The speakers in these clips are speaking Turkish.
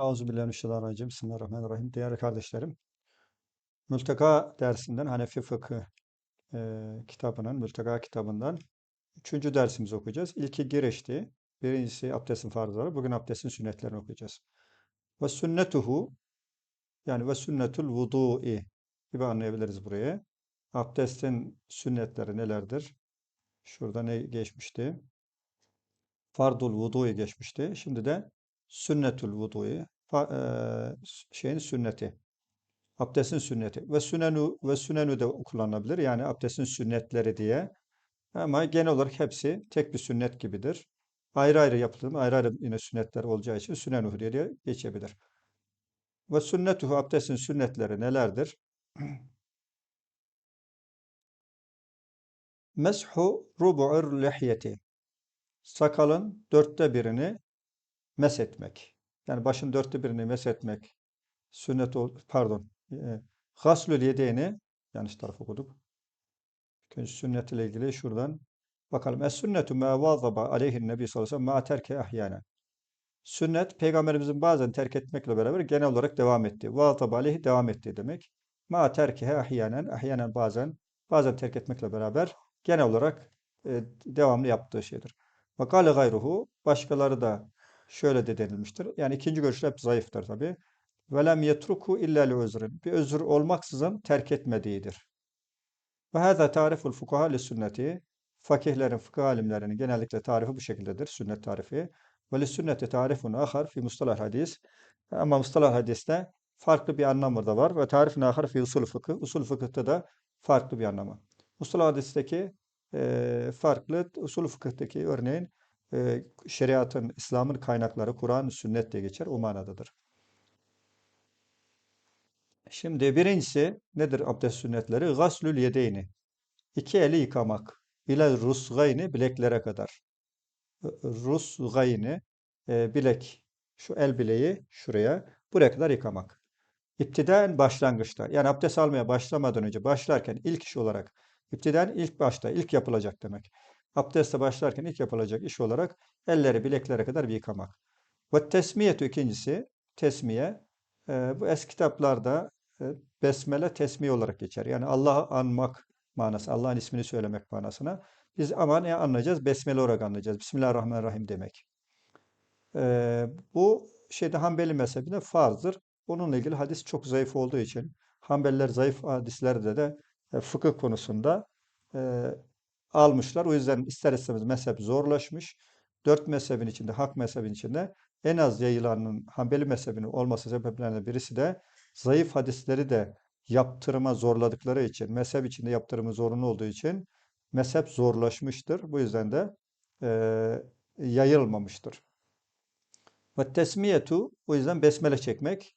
Euzubillahimineşşeytanirracim. Bismillahirrahmanirrahim. Değerli kardeşlerim, Mülteka dersinden Hanefi Fıkı e, kitabının, Mülteka kitabından üçüncü dersimizi okuyacağız. İlki girişti. Birincisi abdestin farzları. Bugün abdestin sünnetlerini okuyacağız. Ve sünnetuhu yani ve sünnetul vudu'i gibi anlayabiliriz burayı. Abdestin sünnetleri nelerdir? Şurada ne geçmişti? Fardul vudu'i geçmişti. Şimdi de sünnetul vudu'i fa- eee, şeyin sünneti. Abdestin sünneti ve sünenu ve sünenu de kullanılabilir. Yani abdestin sünnetleri diye. Ama genel olarak hepsi tek bir sünnet gibidir. Ayrı ayrı yapıldığında ayrı ayrı yine sünnetler olacağı için sünenuhu diye geçebilir. Ve sünnetuhu abdestin sünnetleri nelerdir? Meshu rubu'ur lihyeti. Sakalın dörtte birini meshetmek. Yani başın dörtte birini meshetmek sünnet ol pardon. E, gaslül yedeyni yanlış taraf okuduk. Önce sünnet ile ilgili şuradan bakalım. Es sünnetu ma vazaba aleyhin nebi sallallahu aleyhi ve sellem ma terke ahyana. Sünnet peygamberimizin bazen terk etmekle beraber genel olarak devam etti. Vazaba aleyhi devam etti demek. Ma terkehe ahyanen ahyanen bazen bazen terk etmekle beraber genel olarak e, devamlı yaptığı şeydir. Ve kâle gayruhu başkaları da şöyle de denilmiştir. Yani ikinci görüşler hep zayıftır tabi. Velem yetruku illa li özrin. Bir özür olmaksızın terk etmediğidir. Ve hâzâ tariful fukaha li sünneti. Fakihlerin, fıkıh alimlerinin genellikle tarifi bu şekildedir. Sünnet tarifi. Ve li sünneti tarifun ahar fi mustalah hadis. Ama mustalah hadiste farklı bir anlamı da var. Ve tarifun ahar fi usul fıkıh. Usul fıkıhta da farklı bir anlamı. Mustalah hadisteki e, farklı, usul fıkıhtaki örneğin e, şeriatın, İslam'ın kaynakları, Kur'an, sünnet diye geçer. O manadadır. Şimdi birincisi nedir abdest sünnetleri? Gaslül yedeyni. İki eli yıkamak. İle rusgayni bileklere kadar. Rusgayni e, bilek. Şu el bileği şuraya. Buraya kadar yıkamak. İptiden başlangıçta. Yani abdest almaya başlamadan önce başlarken ilk iş olarak İptiden ilk başta, ilk yapılacak demek. Abdeste başlarken ilk yapılacak iş olarak elleri bileklere kadar bir yıkamak. Ve tesmiyetü ikincisi, tesmiye. e, bu eski kitaplarda e, besmele tesmiye olarak geçer. Yani Allah'ı anmak manası, Allah'ın ismini söylemek manasına. Biz ama ne anlayacağız? Besmele olarak anlayacağız. Bismillahirrahmanirrahim demek. E, bu şeyde Hanbeli mezhebinde farzdır. Bununla ilgili hadis çok zayıf olduğu için Hanbeliler zayıf hadislerde de e, fıkıh konusunda e, almışlar. O yüzden ister istemez mezhep zorlaşmış. Dört mezhebin içinde, hak mezhebin içinde en az yayılanın Hanbeli mezhebinin olması sebeplerinden birisi de zayıf hadisleri de yaptırıma zorladıkları için, mezhep içinde yaptırımı zorunlu olduğu için mezhep zorlaşmıştır. Bu yüzden de e, yayılmamıştır. Ve tesmiyetu, o yüzden besmele çekmek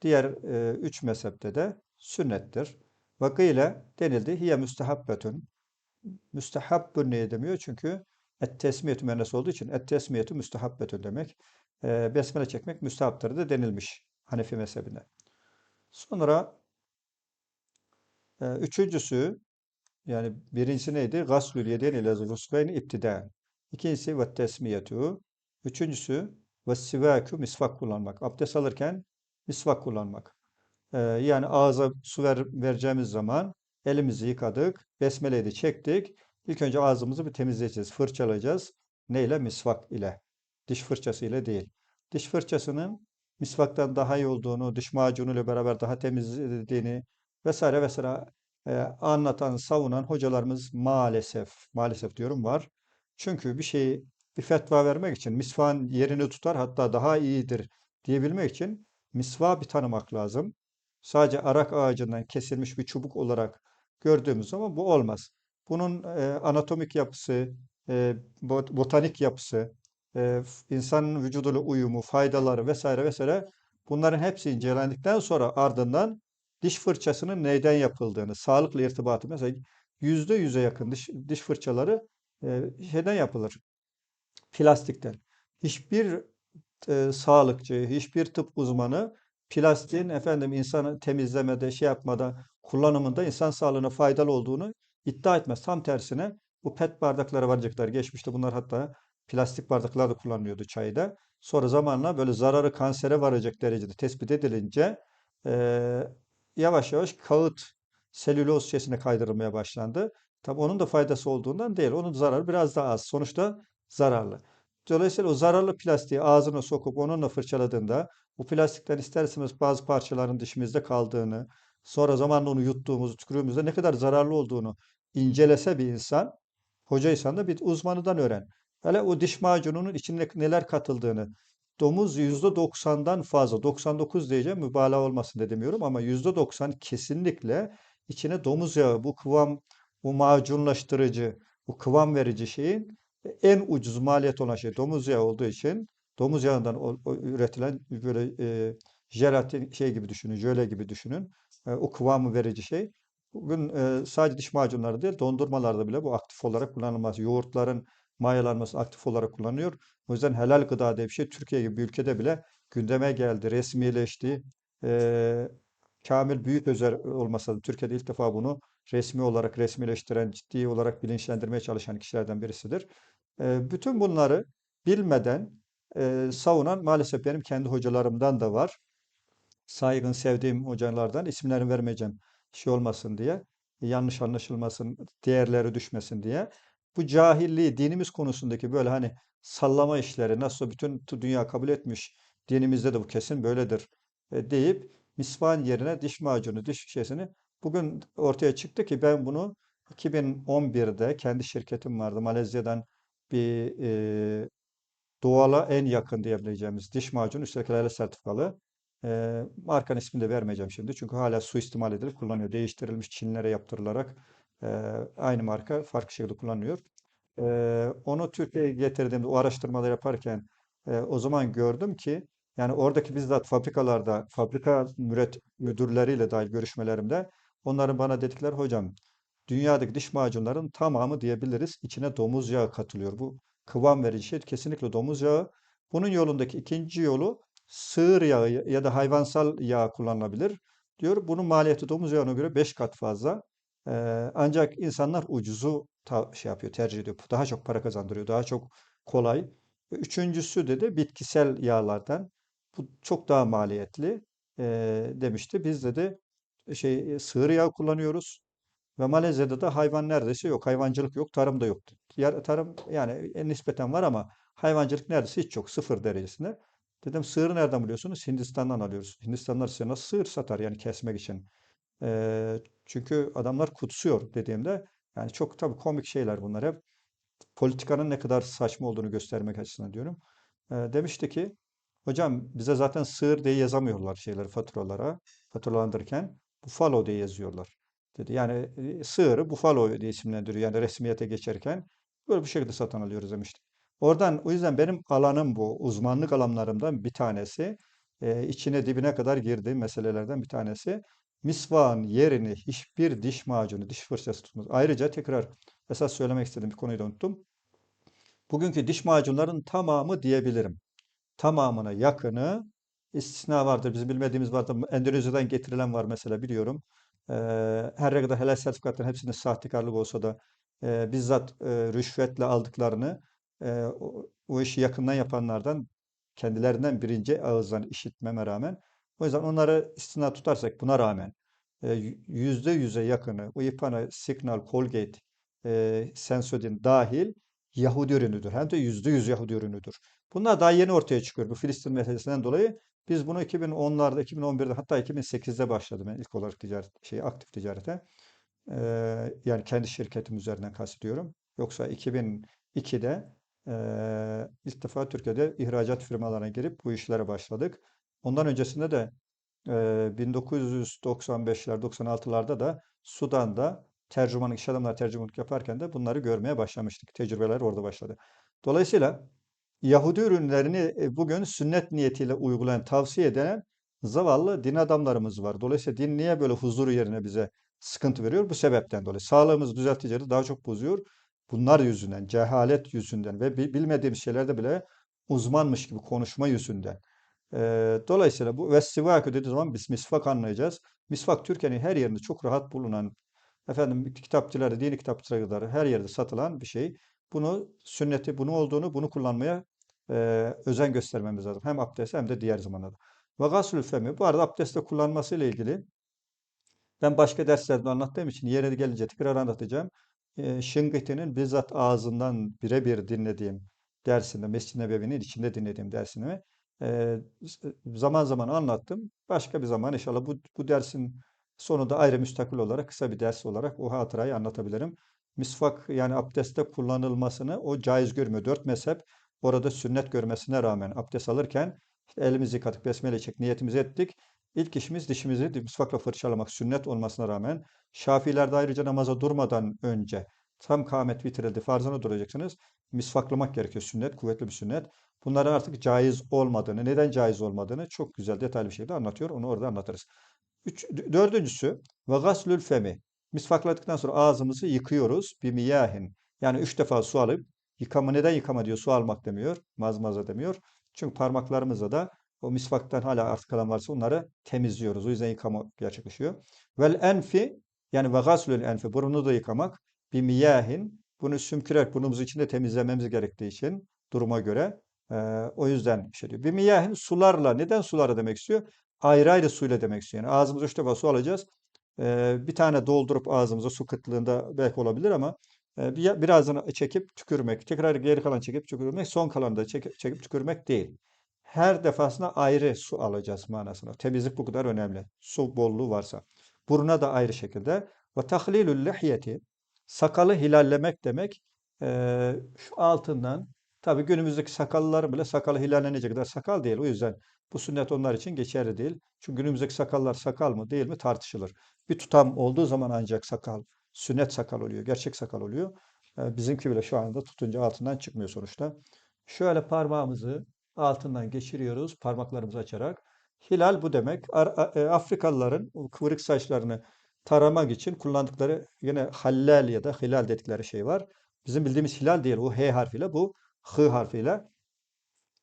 diğer e, üç mezhepte de sünnettir. Vakıyla denildi. Hiye müstehabbetun. Müstehabbun niye demiyor? Çünkü et tesmiyetü müennes olduğu için et tesmiyetü müstehabbetun demek. E, besmele çekmek müstehaptır da denilmiş Hanefi mezhebinde. Sonra e, üçüncüsü yani birincisi neydi? Gaslül yeden ile rusgayni iptidaen. İkincisi ve tesmiyetü. Üçüncüsü ve sivakü misvak kullanmak. Abdest alırken misvak kullanmak. Ee, yani ağza su ver, vereceğimiz zaman elimizi yıkadık, besmeleyi de çektik. İlk önce ağzımızı bir temizleyeceğiz, fırçalayacağız. Neyle? Misvak ile. Diş fırçası ile değil. Diş fırçasının misvaktan daha iyi olduğunu, diş macunuyla beraber daha temizlediğini vesaire vesaire e, anlatan, savunan hocalarımız maalesef, maalesef diyorum var. Çünkü bir şeyi bir fetva vermek için misvağın yerini tutar hatta daha iyidir diyebilmek için misvağı bir tanımak lazım sadece arak ağacından kesilmiş bir çubuk olarak gördüğümüz zaman bu olmaz. Bunun e, anatomik yapısı, e, botanik yapısı, e, insanın vücuduyla uyumu, faydaları vesaire vesaire bunların hepsi incelendikten sonra ardından diş fırçasının neyden yapıldığını, sağlıklı irtibatı mesela yüzde yüze yakın diş, diş fırçaları e, şeyden yapılır. Plastikten. Hiçbir e, sağlıkçı, hiçbir tıp uzmanı plastiğin efendim insanı temizlemede, şey yapmada, kullanımında insan sağlığına faydalı olduğunu iddia etmez. Tam tersine bu pet bardaklara varacaklar geçmişte bunlar hatta plastik bardaklar da kullanılıyordu çayda. Sonra zamanla böyle zararı kansere varacak derecede tespit edilince eee, yavaş yavaş kağıt selüloz şişesine kaydırılmaya başlandı. Tabii onun da faydası olduğundan değil. Onun zararı biraz daha az. Sonuçta zararlı. Dolayısıyla o zararlı plastiği ağzına sokup onunla fırçaladığında bu plastikten isterseniz bazı parçaların dişimizde kaldığını, sonra zamanla onu yuttuğumuzu, tükürüğümüzde ne kadar zararlı olduğunu incelese bir insan, hocaysan da bir uzmanından öğren. Hele o diş macununun içine neler katıldığını, domuz %90'dan fazla, 99 diyeceğim mübalağa olmasın da demiyorum ama %90 kesinlikle içine domuz yağı, bu kıvam, bu macunlaştırıcı, bu kıvam verici şeyin en ucuz maliyet olan şey domuz yağı olduğu için domuz yağından üretilen böyle e, jelatin şey gibi düşünün, jöle gibi düşünün. O kıvamı verici şey. Bugün sadece diş macunları değil, dondurmalarda bile bu aktif olarak kullanılmaz. Yoğurtların mayalanması aktif olarak kullanılıyor. O yüzden helal gıda diye bir şey Türkiye gibi bir ülkede bile gündeme geldi, resmileşti. E, Kamil Büyüközer olmasa da Türkiye'de ilk defa bunu resmi olarak resmileştiren, ciddi olarak bilinçlendirmeye çalışan kişilerden birisidir. Bütün bunları bilmeden savunan maalesef benim kendi hocalarımdan da var saygın sevdiğim hocalardan isimlerini vermeyeceğim. Şey olmasın diye yanlış anlaşılmasın değerleri düşmesin diye. Bu cahilliği dinimiz konusundaki böyle hani sallama işleri nasıl bütün dünya kabul etmiş dinimizde de bu kesin böyledir e, deyip misvan yerine diş macunu diş şişesini bugün ortaya çıktı ki ben bunu 2011'de kendi şirketim vardı. Malezya'dan bir e, doğala en yakın diyebileceğimiz diş macunu üstelik sertifikalı. Ee, markanın ismini de vermeyeceğim şimdi. Çünkü hala suistimal edilip kullanıyor. Değiştirilmiş Çinlere yaptırılarak e, aynı marka farklı şekilde kullanılıyor. Ee, onu Türkiye'ye getirdiğimde o araştırmaları yaparken e, o zaman gördüm ki yani oradaki bizzat fabrikalarda fabrika müret müdürleriyle dahil görüşmelerimde onların bana dedikleri hocam dünyadaki diş macunların tamamı diyebiliriz içine domuz yağı katılıyor. Bu kıvam verici şey kesinlikle domuz yağı. Bunun yolundaki ikinci yolu sığır yağı ya da hayvansal yağ kullanılabilir diyor. Bunun maliyeti domuz yağına göre 5 kat fazla. Ee, ancak insanlar ucuzu ta- şey yapıyor, tercih ediyor. Daha çok para kazandırıyor, daha çok kolay. Üçüncüsü de de bitkisel yağlardan. Bu çok daha maliyetli ee, demişti. Biz de de şey sığır yağı kullanıyoruz. Ve Malezya'da da hayvan neredeyse yok. Hayvancılık yok, tarım da yok. Tarım yani en nispeten var ama hayvancılık neredeyse hiç yok. Sıfır derecesinde. Dedim sığırı nereden buluyorsunuz? Hindistan'dan alıyoruz. Hindistanlar size nasıl sığır satar yani kesmek için? Ee, çünkü adamlar kutsuyor dediğimde yani çok tabii komik şeyler bunlar hep politikanın ne kadar saçma olduğunu göstermek açısından diyorum. Ee, demişti ki hocam bize zaten sığır diye yazamıyorlar şeyleri faturalara faturalandırırken buffalo diye yazıyorlar dedi. Yani e, sığırı buffalo diye isimlendiriyor yani resmiyete geçerken böyle bir şekilde satın alıyoruz demişti. Oradan o yüzden benim alanım bu uzmanlık alanlarımdan bir tanesi e, içine dibine kadar girdiğim meselelerden bir tanesi. Misvağın yerini hiçbir diş macunu, diş fırçası tutmaz. Ayrıca tekrar esas söylemek istediğim bir konuyu da unuttum. Bugünkü diş macunların tamamı diyebilirim. Tamamına yakını istisna vardır. Bizim bilmediğimiz vardır. Endonezya'dan getirilen var mesela biliyorum. Ee, her ne kadar helal sertifikatların hepsinde sahtekarlık olsa da e, bizzat e, rüşvetle aldıklarını o, işi yakından yapanlardan kendilerinden birinci ağızdan işitmeme rağmen o yüzden onları istisna tutarsak buna rağmen yüzde yüze yakını Uyipana, Signal, Colgate, e, Sensodyne dahil Yahudi ürünüdür. Hem de yüzde yüz Yahudi ürünüdür. Bunlar daha yeni ortaya çıkıyor bu Filistin meselesinden dolayı. Biz bunu 2010'larda, 2011'de hatta 2008'de başladım ben ilk olarak ticaret, şey, aktif ticarete. Eee, yani kendi şirketim üzerinden kastediyorum. Yoksa 2002'de eee, ilk defa Türkiye'de ihracat firmalarına girip bu işlere başladık. Ondan öncesinde de eee 1995'ler, 96'larda da Sudan'da tercümanlık, iş adamları tercümanlık yaparken de bunları görmeye başlamıştık. Tecrübeler orada başladı. Dolayısıyla Yahudi ürünlerini e, bugün sünnet niyetiyle uygulayan, tavsiye eden zavallı din adamlarımız var. Dolayısıyla din niye böyle huzur yerine bize sıkıntı veriyor? Bu sebepten dolayı. Sağlığımızı düzelticileri daha çok bozuyor. Bunlar yüzünden, cehalet yüzünden ve bi- bilmediğimiz şeylerde bile uzmanmış gibi konuşma yüzünden. Dolayısıyla bu vestivakü dediği zaman biz misvak anlayacağız. Misvak Türkiye'nin her yerinde çok rahat bulunan, efendim kitapçılarda, dini kitapçılarda her yerde satılan bir şey. Bunu sünneti, bunu olduğunu, bunu kullanmaya e, özen göstermemiz lazım. Hem abdest hem de diğer zamanlarda. Ve gaslül femi. Bu arada abdestte kullanması ile ilgili ben başka derslerde anlattığım için yere gelince tekrar anlatacağım. E, Şıngıti'nin bizzat ağzından birebir dinlediğim dersinde, Mescid-i Nebevi'nin içinde dinlediğim dersini e, zaman zaman anlattım. Başka bir zaman inşallah bu, bu dersin sonunda ayrı müstakil olarak kısa bir ders olarak o hatırayı anlatabilirim. Misvak yani abdestte kullanılmasını o caiz görmüyor. Dört mezhep orada sünnet görmesine rağmen abdest alırken işte elimizi yıkadık, besmele çek, niyetimizi ettik. İlk işimiz dişimizi misvakla fırçalamak sünnet olmasına rağmen Şafilerde ayrıca namaza durmadan önce tam kâmet bitirildi, farzına duracaksınız. Misvaklamak gerekiyor sünnet, kuvvetli bir sünnet. Bunların artık caiz olmadığını, neden caiz olmadığını çok güzel detaylı bir şekilde anlatıyor. Onu orada anlatırız. Üç, dördüncüsü ve gaslül femi. Misvakladıktan sonra ağzımızı yıkıyoruz. Bir miyahin. Yani üç defa su alıp yıkama neden yıkama diyor? Su almak demiyor. Mazmaza demiyor. Çünkü parmaklarımızla da o misvaktan hala artık kalan varsa onları temizliyoruz. O yüzden yıkama gerçekleşiyor. Vel enfi yani ve gaslül enfi burnu da yıkamak bir miyahin bunu sümkürerek burnumuzu içinde temizlememiz gerektiği için duruma göre e, o yüzden şey diyor. Bir miyahin sularla neden sularla demek istiyor? Ayrı ayrı suyla demek istiyor. Yani ağzımıza üç defa su alacağız. E, bir tane doldurup ağzımıza su kıtlığında belki olabilir ama e, bir, birazını çekip tükürmek, tekrar geri kalan çekip tükürmek, son kalanı da çekip, çekip tükürmek değil. Her defasında ayrı su alacağız manasına. Temizlik bu kadar önemli. Su bolluğu varsa. Buruna da ayrı şekilde. Ve tahlilül lihyeti sakalı hilallemek demek eee, şu altından tabi günümüzdeki sakallıların bile sakalı hilallenecek kadar sakal değil. O yüzden bu sünnet onlar için geçerli değil. Çünkü günümüzdeki sakallar sakal mı değil mi tartışılır. Bir tutam olduğu zaman ancak sakal sünnet sakal oluyor. Gerçek sakal oluyor. Eee, bizimki bile şu anda tutunca altından çıkmıyor sonuçta. Şöyle parmağımızı altından geçiriyoruz parmaklarımızı açarak. Hilal bu demek. E, Afrikalıların kıvırık saçlarını taramak için kullandıkları yine hallal ya da hilal dedikleri şey var. Bizim bildiğimiz hilal değil. O H harfiyle bu H harfiyle.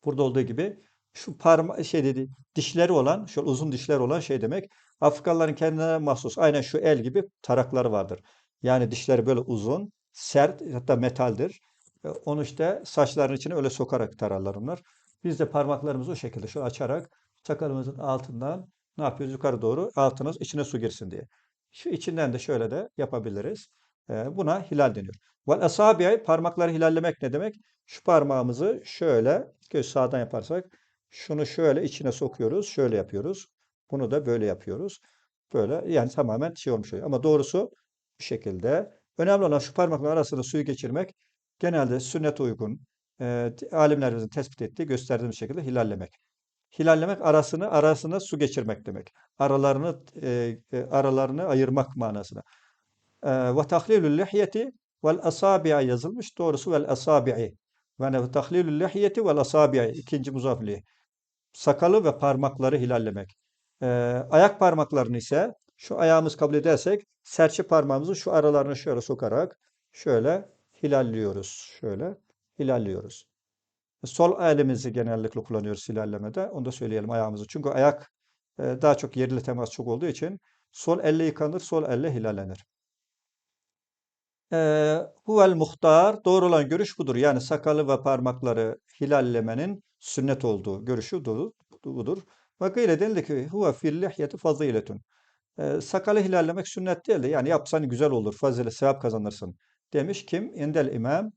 Burada olduğu gibi şu parma şey dedi dişleri olan, şu uzun dişler olan şey demek. Afrikalıların kendine mahsus aynen şu el gibi tarakları vardır. Yani dişleri böyle uzun, sert hatta metaldir. E, Onu işte saçların içine öyle sokarak tararlar onlar. Biz de parmaklarımızı o şekilde şu açarak sakalımızın altından ne yapıyoruz? Yukarı doğru altına içine su girsin diye. Şu içinden de şöyle de yapabiliriz. Ee, buna hilal deniyor. Vel asabi'i parmakları hilallemek ne demek? Şu parmağımızı şöyle göz sağdan yaparsak şunu şöyle içine sokuyoruz. Şöyle yapıyoruz. Bunu da böyle yapıyoruz. Böyle yani tamamen şey olmuş oluyor. Ama doğrusu bu şekilde. Önemli olan şu parmaklar arasında suyu geçirmek. Genelde sünnet uygun e, alimlerimizin tespit ettiği gösterdiğimiz şekilde hilallemek. Hilallemek arasını arasına su geçirmek demek. Aralarını e, e, aralarını ayırmak manasına. E, Ve tahlilül lihyeti vel asabi'a yazılmış. Doğrusu vel asabi'i. Yani tahlilül lihyeti vel asabi'i. ikinci muzafili. Sakalı ve parmakları hilallemek. E, ayak parmaklarını ise şu ayağımız kabul edersek serçe parmağımızın şu aralarını şöyle sokarak şöyle hilalliyoruz. Şöyle hilalliyoruz. Sol elimizi genellikle kullanıyoruz hilallemede. Onu da söyleyelim ayağımızı. Çünkü ayak e, daha çok yerle temas çok olduğu için sol elle yıkanır, sol elle hilallenir. Huvel muhtar, doğru olan görüş budur. Yani sakalı ve parmakları hilallemenin sünnet olduğu görüşü budur. gıyle denildi ki huve fil lihyeti faziletun. Ee, sakalı hilallemek sünnet değil de yani yapsan güzel olur, fazilet, sevap kazanırsın demiş. Kim? İndel imam.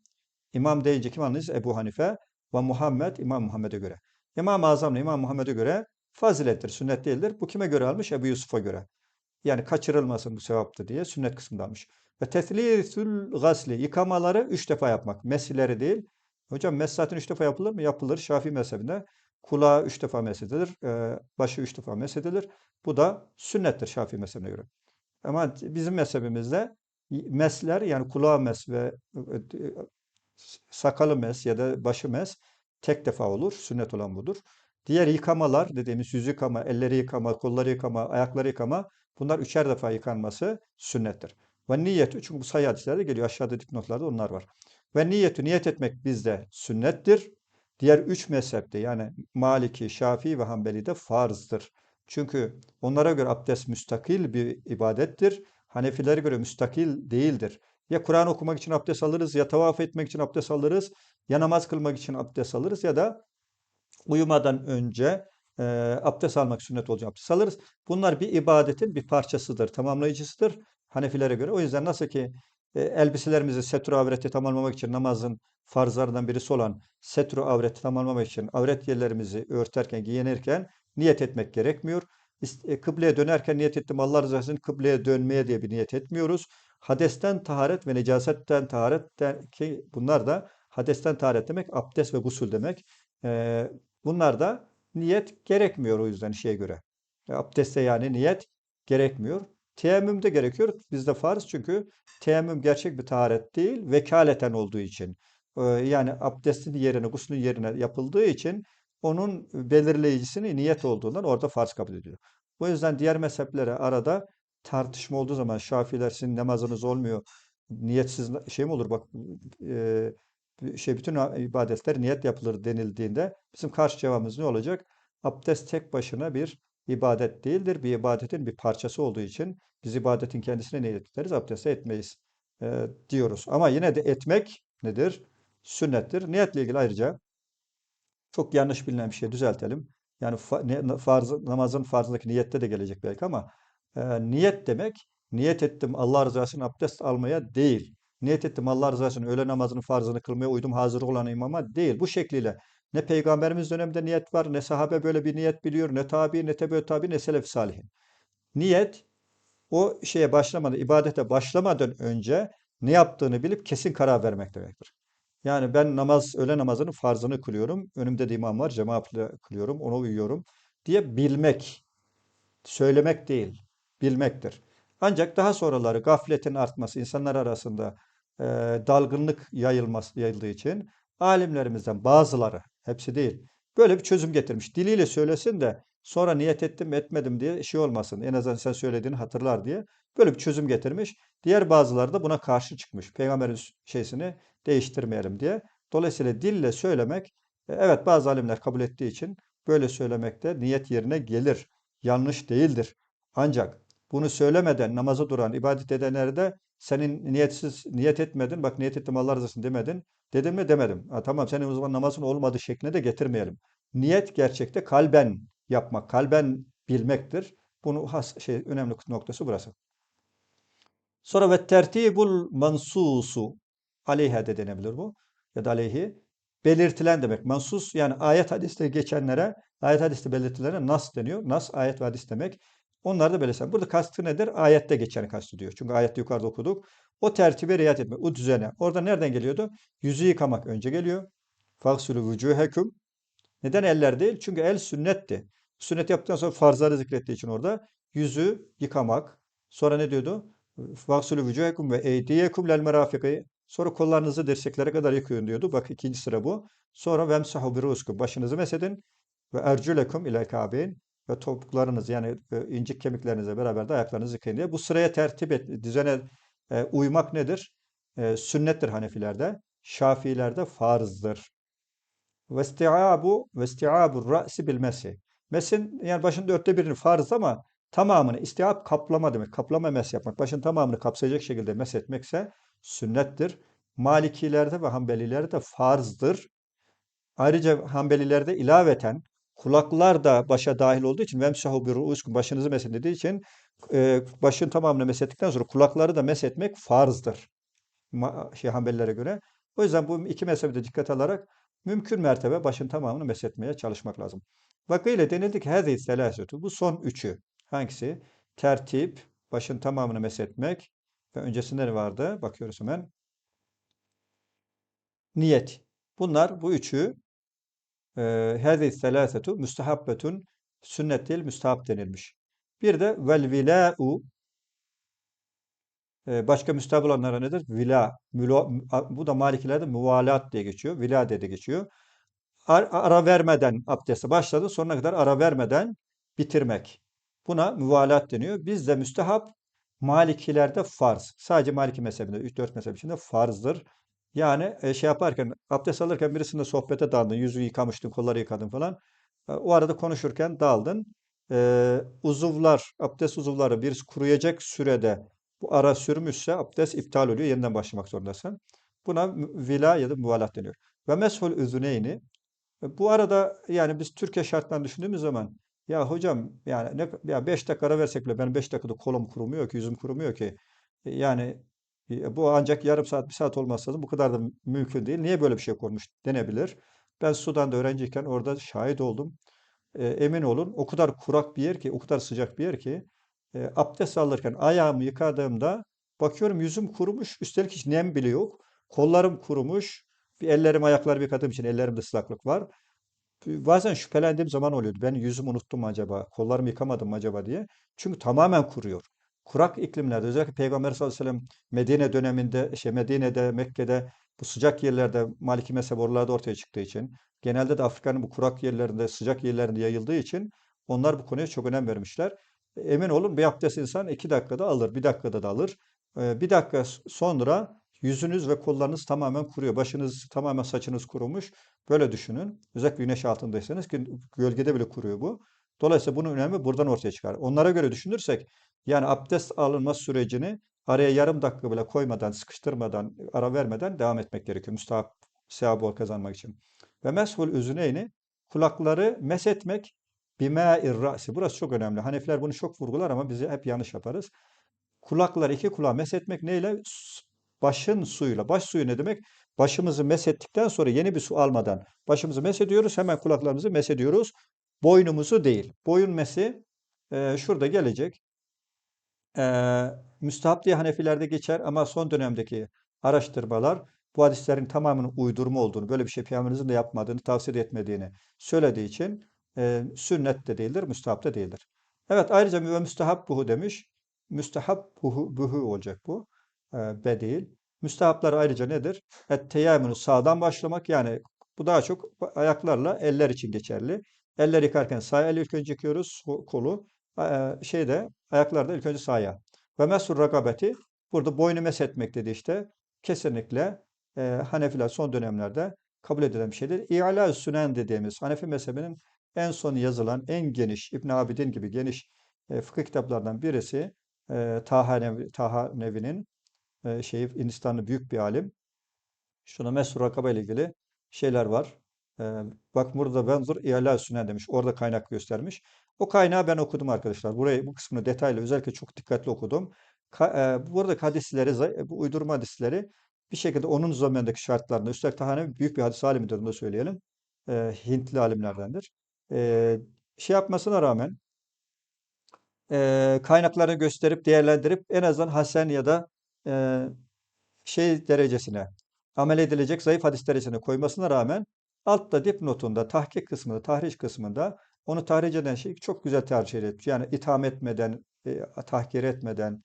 İmam deyince kim anlayız? Ebu Hanife ve Muhammed İmam Muhammed'e göre. İmam-ı Azam'la İmam Muhammed'e göre fazilettir, sünnet değildir. Bu kime göre almış? Ebu Yusuf'a göre. Yani kaçırılmasın bu sevaptı diye sünnet kısmında almış. Ve teslîsül gasli yıkamaları üç defa yapmak. Mesileri değil. Hocam mes zaten üç defa yapılır mı? Yapılır. Şafii mezhebinde kulağı üç defa mesedilir. e, Başı üç defa mesedilir. Bu da sünnettir Şafii mezhebine göre. Ama bizim mezhebimizde mesler yani kulağı mes ve e, sakalı mes ya da başı mes tek defa olur. Sünnet olan budur. Diğer yıkamalar dediğimiz yüz yıkama, elleri yıkama, kolları yıkama, ayakları yıkama bunlar üçer defa yıkanması sünnettir. Ve niyetü çünkü bu sayı hadislerde geliyor aşağıda dipnotlarda onlar var. Ve niyetü niyet etmek bizde sünnettir. Diğer üç mezhepte yani Maliki, Şafii ve Hanbeli'de farzdır. Çünkü onlara göre abdest müstakil bir ibadettir. Hanefilere göre müstakil değildir. Ya Kur'an okumak için abdest alırız, ya tavaf etmek için abdest alırız, ya namaz kılmak için abdest alırız ya da uyumadan önce e, abdest almak sünnet olacak abdest alırız. Bunlar bir ibadetin bir parçasıdır, tamamlayıcısıdır Hanefilere göre. O yüzden nasıl ki e, elbiselerimizi setru avreti tamamlamak için namazın farzlarından birisi olan setru avreti tamamlamak için avret yerlerimizi örterken, giyinirken niyet etmek gerekmiyor. E, Kıbleye dönerken niyet ettim Allah rızası için kıbleye dönmeye diye bir niyet etmiyoruz. Hadesten taharet ve necasetten taharet der ki bunlar da hadesten taharet demek abdest ve gusül demek. Ee, bunlar da niyet gerekmiyor o yüzden şeye göre. E, Abdeste yani niyet gerekmiyor. Teyemmüm de gerekiyor. Bizde farz çünkü teyemmüm gerçek bir taharet değil, vekaleten olduğu için. Ee, yani abdestin yerine, guslün yerine yapıldığı için onun belirleyicisini niyet olduğundan orada farz kabul ediyor. O yüzden diğer mezheplere arada tartışma olduğu zaman Şafiiler sizin namazınız olmuyor. Niyetsiz şey mi olur? Bak e, şey bütün ibadetler niyet yapılır denildiğinde bizim karşı cevabımız ne olacak? Abdest tek başına bir ibadet değildir. Bir ibadetin bir parçası olduğu için biz ibadetin kendisine niyet ederiz, abdeste etmeyiz e, diyoruz. Ama yine de etmek nedir? Sünnettir. Niyetle ilgili ayrıca çok yanlış bilinen bir şey düzeltelim. Yani farz, namazın farzındaki niyette de gelecek belki ama e, niyet demek niyet ettim Allah rızası için abdest almaya değil. Niyet ettim Allah rızası için öğle namazının farzını kılmaya uydum hazır olan imama değil. Bu şekliyle ne peygamberimiz döneminde niyet var ne sahabe böyle bir niyet biliyor ne tabi ne tebe tabi ne selef salihin. Niyet o şeye başlamadan, ibadete başlamadan önce ne yaptığını bilip kesin karar vermek demektir. Yani ben namaz, öğle namazının farzını kılıyorum. Önümde de imam var, cemaatle kılıyorum, ona uyuyorum diye bilmek, söylemek değil, bilmektir. Ancak daha sonraları gafletin artması, insanlar arasında e, dalgınlık yayılması, yayıldığı için alimlerimizden bazıları, hepsi değil, böyle bir çözüm getirmiş. Diliyle söylesin de sonra niyet ettim etmedim diye şey olmasın. En azından sen söylediğini hatırlar diye böyle bir çözüm getirmiş. Diğer bazıları da buna karşı çıkmış. Peygamberin şeysini değiştirmeyelim diye. Dolayısıyla dille söylemek, e, evet bazı alimler kabul ettiği için böyle söylemekte niyet yerine gelir. Yanlış değildir. Ancak bunu söylemeden namaza duran, ibadet edenlere de senin niyetsiz, niyet etmedin, bak niyet ettim Allah rızası için demedin. Dedim mi demedim. Ha, tamam senin o zaman namazın olmadığı şekline de getirmeyelim. Niyet gerçekte kalben yapmak, kalben bilmektir. Bunu has, şey önemli noktası burası. Sonra ve tertibul mansusu aleyhe de denebilir bu. Ya da aleyhi belirtilen demek. Mansus yani ayet hadiste geçenlere, ayet hadiste belirtilene nas deniyor. Nas ayet ve hadis demek. Onlar da belirtilen. Burada kastı nedir? Ayette geçeni kastediyor. Çünkü ayette yukarıda okuduk. O tertibe riayet etmek, o düzene. Orada nereden geliyordu? Yüzü yıkamak önce geliyor. Faksülü vücuhekum. Neden eller değil? Çünkü el sünnetti. Sünnet yaptıktan sonra farzları zikrettiği için orada yüzü yıkamak. Sonra ne diyordu? Vaksülü vücuhekum ve eydiyekum lel merafiki. Sonra kollarınızı dirseklere kadar yıkayın diyordu. Bak ikinci sıra bu. Sonra vemsahu biruskum. Başınızı mesedin. Ve erculekum ile kabeyn. Ve topuklarınız yani e, incik kemiklerinizle beraber de ayaklarınızı yıkayın diye. Bu sıraya tertip et, düzene e, uymak nedir? E, sünnettir Hanefilerde. Şafiilerde farzdır. Ve isti'abu ve isti'abu ra'si bil mesi. Mesin yani başın dörtte birini farz ama tamamını istiab kaplama demek. Kaplama mes yapmak. Başın tamamını kapsayacak şekilde mes etmekse sünnettir. Malikilerde ve Hanbelilerde farzdır. Ayrıca Hanbelilerde ilaveten kulaklar da başa dahil olduğu için vemsahu bir ruuskum başınızı mesedin dediği için e, başın tamamını mesettikten sonra kulakları da mesetmek farzdır. Şey Hanbelilere göre. O yüzden bu iki mezhebi dikkat alarak mümkün mertebe başın tamamını mesetmeye çalışmak lazım. Vakıyla denildi ki hâzihi selâsetu. Bu son üçü. Hangisi? Tertip, başın tamamını mesetmek ve öncesinde ne vardı? Bakıyoruz hemen. Niyet. Bunlar bu üçü hâzihi selâsetu müstehabbetun sünnet değil müstehap denilmiş. Bir de vel vilâ'u Başka müstahap olanlara nedir? Vila. mülo- bu da Malikilerde muvalat diye geçiyor. Vila diye de geçiyor. Ar- Ara vermeden abdeste başladı. Sonuna kadar ara vermeden bitirmek. Buna muvalat deniyor. Bizde müstehap Malikilerde farz. Sadece Maliki mezhebinde, 3-4 mezhep içinde farzdır. Yani e, şey yaparken, abdest alırken birisinde sohbete daldın, yüzü yıkamıştın, kolları yıkadın falan. E, O arada konuşurken daldın. E, uzuvlar, abdest uzuvları bir kuruyacak sürede Bu ara sürmüşse abdest iptal oluyor. Yeniden başlamak zorundasın. Buna vila ya da muvalat deniyor. Ve meshul üzüneyni. E, Bu arada yani biz Türkiye şartlarını düşündüğümüz zaman ya hocam yani ne, ya 5 dakika ara versek bile benim 5 dakikada kolum kurumuyor ki, yüzüm kurumuyor ki. E, Yani bu ancak yarım saat, bir saat olmazsa da bu kadar da mümkün değil. Niye böyle bir şey kurmuş denebilir. Ben Sudan'da öğrenciyken orada şahit oldum. E, emin olun o kadar kurak bir yer ki, o kadar sıcak bir yer ki e, abdest alırken ayağımı yıkadığımda bakıyorum yüzüm kurumuş, üstelik hiç nem bile yok. Kollarım kurumuş. Bir ellerim, ayaklarımı yıkadığım için ellerimde ıslaklık var. Bazen şüphelendiğim zaman oluyordu. Ben yüzümü unuttum acaba? Kollarımı yıkamadım acaba diye. Çünkü tamamen kuruyor. Kurak iklimlerde özellikle Peygamber sallallahu aleyhi ve sellem Medine döneminde, şey Medine'de, Mekke'de bu sıcak yerlerde Maliki mezhep oralarda ortaya çıktığı için genelde de Afrika'nın bu kurak yerlerinde, sıcak yerlerinde yayıldığı için onlar bu konuya çok önem vermişler. Emin olun bir abdest insan iki dakikada alır, bir dakikada da alır. Ee, Bir dakika sonra yüzünüz ve kollarınız tamamen kuruyor. Başınız tamamen saçınız kurumuş. Böyle düşünün. Özellikle güneş altındaysanız ki gölgede bile kuruyor bu. Dolayısıyla bunun önemi buradan ortaya çıkar. Onlara göre düşünürsek yani abdest alınma sürecini araya yarım dakika bile koymadan, sıkıştırmadan, ara vermeden devam etmek gerekiyor. Müstahap sevabı kazanmak için. Ve meshul üzüneyni kulakları meshetmek bimâ'ir ra'si. Burası çok önemli. Hanefiler bunu çok vurgular ama biz hep yanlış yaparız. Kulakları iki kulağı meshetmek neyle? Başın suyuyla. Baş suyu ne demek? Başımızı meshettikten sonra yeni bir su almadan başımızı mesediyoruz. Hemen kulaklarımızı mesediyoruz. Boynumuzu değil. Boyun mesi e, şurada gelecek. E, müstahap diye Hanefilerde geçer ama son dönemdeki araştırmalar bu hadislerin tamamının uydurma olduğunu, böyle bir şey Peygamberimizin de yapmadığını, tavsiye etmediğini söylediği için e, sünnet de değildir, müstahap da değildir. Evet ayrıca ve müstehap buhu demiş. Müstehap buhu, buhu olacak bu. E, be değil. Müstehaplar ayrıca nedir? Et teyammünü sağdan başlamak yani bu daha çok ayaklarla eller için geçerli. Eller yıkarken sağ el ilk önce yıkıyoruz kolu. E, şeyde ayaklarda ilk önce sağ ayağı. Ve mesur rakabeti burada boynu meshetmek dedi işte. Kesinlikle e, Hanefiler son dönemlerde kabul edilen bir şeydir. İ'la sünen dediğimiz Hanefi mezhebinin en son yazılan en geniş İbn Abidin gibi geniş e, fıkıh kitaplardan birisi e, Taha, Nevi, Taha Nevi'nin e, şeyi Hindistanlı büyük bir alim. Şuna Mesur Rakaba ile ilgili şeyler var. E, bak burada benzur İ'la sünen demiş. Orada kaynak göstermiş. O kaynağı ben okudum arkadaşlar. Burayı bu kısmını detaylı özellikle çok dikkatli okudum. Ka, e, buradaki hadisleri, bu uydurma hadisleri bir şekilde onun zamanındaki şartlarında, üstelik Tahanevi büyük bir hadis alimidir, onu da söyleyelim. E, Hintli alimlerdendir. E, şey yapmasına rağmen e, kaynaklarını gösterip değerlendirip en azından hasen ya da e, şey derecesine amel edilecek zayıf hadis derecesine koymasına rağmen altta dipnotunda, tahkik kısmında, tahriş kısmında onu tahriş eden şeyi çok güzel tercih etmiş. Yani itham etmeden, e, tahkir etmeden,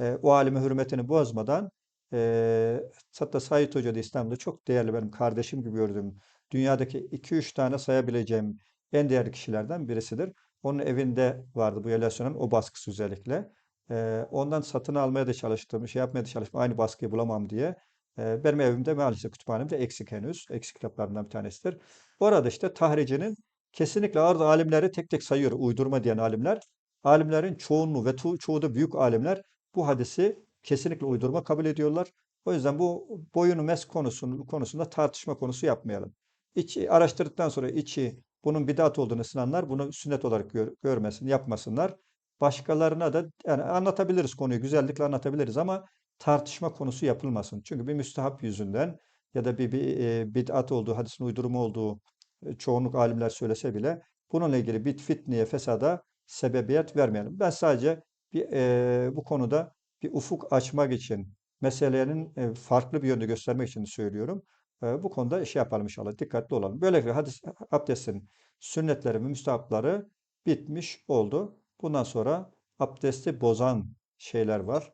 e, o alime hürmetini bozmadan e, hatta Said Hoca da İslam'da çok değerli benim kardeşim gibi gördüğüm dünyadaki 2-3 tane sayabileceğim en değerli kişilerden birisidir. Onun evinde vardı bu Yelasyon'un o baskısı özellikle. E, ondan satın almaya da çalıştım, şey yapmaya da çalıştım aynı baskıyı bulamam diye. Benim evimde maalesef kütüphanemde eksik henüz. Eksik kitaplarından bir tanesidir. Orada işte tahricinin kesinlikle arz alimleri tek tek sayıyor. Uydurma diyen alimler. Alimlerin çoğunluğu ve çoğu da büyük alimler bu hadisi kesinlikle uydurma kabul ediyorlar. O yüzden bu boyunu mes konusunu, konusunda tartışma konusu yapmayalım. İçi, araştırdıktan sonra içi bunun bidat olduğunu sınanlar bunu sünnet olarak gör- görmesin, yapmasınlar. Başkalarına da yani anlatabiliriz konuyu, güzellikle anlatabiliriz ama tartışma konusu yapılmasın. Çünkü bir müstehap yüzünden ya da bir, bir e, bid'at olduğu, hadisin uydurma olduğu e, çoğunluk alimler söylese bile bununla ilgili bir fitneye, fesada sebebiyet vermeyelim. Ben sadece bir, e, bu konuda bir ufuk açmak için, meselenin e, farklı bir yönde göstermek için söylüyorum. E, bu konuda şey yapalım inşallah, dikkatli olalım. Böylelikle hadis, abdestin sünnetleri ve müstahapları bitmiş oldu. Bundan sonra abdesti bozan şeyler var.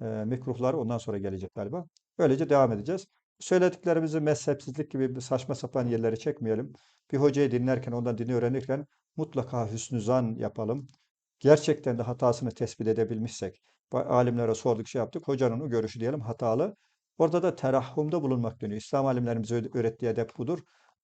E, mikruhlar ondan sonra gelecek galiba. Böylece devam edeceğiz. Söylediklerimizi mezhepsizlik gibi saçma sapan yerlere çekmeyelim. Bir hocayı dinlerken, ondan dini öğrenirken mutlaka hüsnü zan yapalım. Gerçekten de hatasını tespit edebilmişsek, alimlere sorduk, şey yaptık, hocanın o görüşü diyelim hatalı. Orada da terahhumda bulunmak deniyor. İslam alimlerimize öğrettiği edep budur.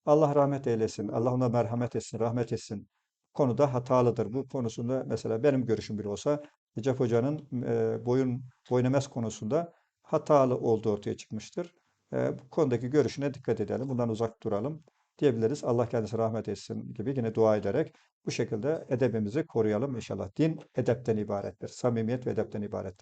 Allah rahmet eylesin, Allah ona merhamet etsin, rahmet etsin. konuda hatalıdır. Bu konusunda mesela benim görüşüm bile olsa Recep Hoca'nın e, boyun boynemez konusunda hatalı olduğu ortaya çıkmıştır. E, bu konudaki görüşüne dikkat edelim. Bundan uzak duralım diyebiliriz. Allah kendisine rahmet etsin gibi yine dua ederek bu şekilde edebimizi koruyalım inşallah. Din edepten ibarettir. Samimiyet ve edepten ibarettir.